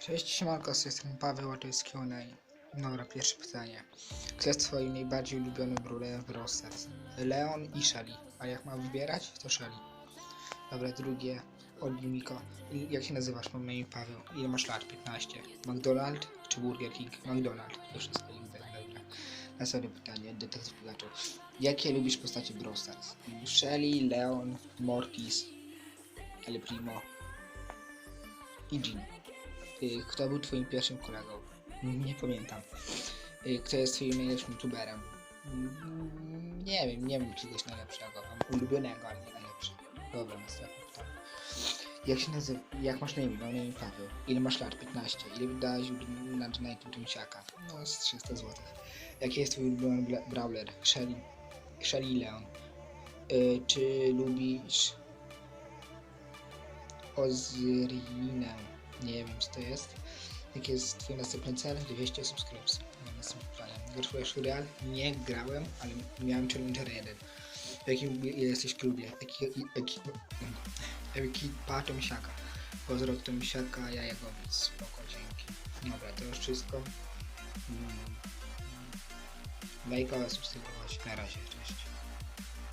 Cześć, siemanko, z tej strony Paweł, a to jest Q&A. Dobra, pierwsze pytanie. Kto jest twoim najbardziej ulubionym brawlerem w? Leon i Shelly. A jak mam wybierać, to Shelly. Dobra, drugie. Od Miko. Jak się nazywasz? Mam na imię Paweł. Ile masz lat? 15. McDonald czy Burger King? McDonald. To wszystko wiem, dobra. Następne pytanie. Detektyw Pikachu. Jakie lubisz postacie Brawl Stars? Shelly, Leon, Mortis, El Primo i Jean. Y, Kto był twoim pierwszym kolegą? Nie pamiętam. Y, Kto jest twoim najlepszym youtuberem? Mm, Nie wiem, nie wiem czegoś najlepszego. Mam ulubionego, ale nie najlepszego. Dobra, następne pytanie. Jak się nazywa, jak masz na imię? Mam na imię Paweł. Ile masz lat? 15. Ile wydałeś na Donate Tunsiaka? No, z 300 zł. Jaki jest twój ulubiony brawler? Shelly. Shelly Leon. Y, czy lubisz Ozrinę? Nie wiem, co to jest. Jaki jest twój następny cel? 200 subskrypcji. Grasz w Real? Nie grałem, ale miałem Challenger 1. W jakim jesteś klubie? Eki, eki, ekipa Tomsiaka. Pozdro Tomsiaka, Jajagowic. Spoko, dzięki. Dobra, to już wszystko. Mm. Lajkować, subskrybować. Na razie, cześć.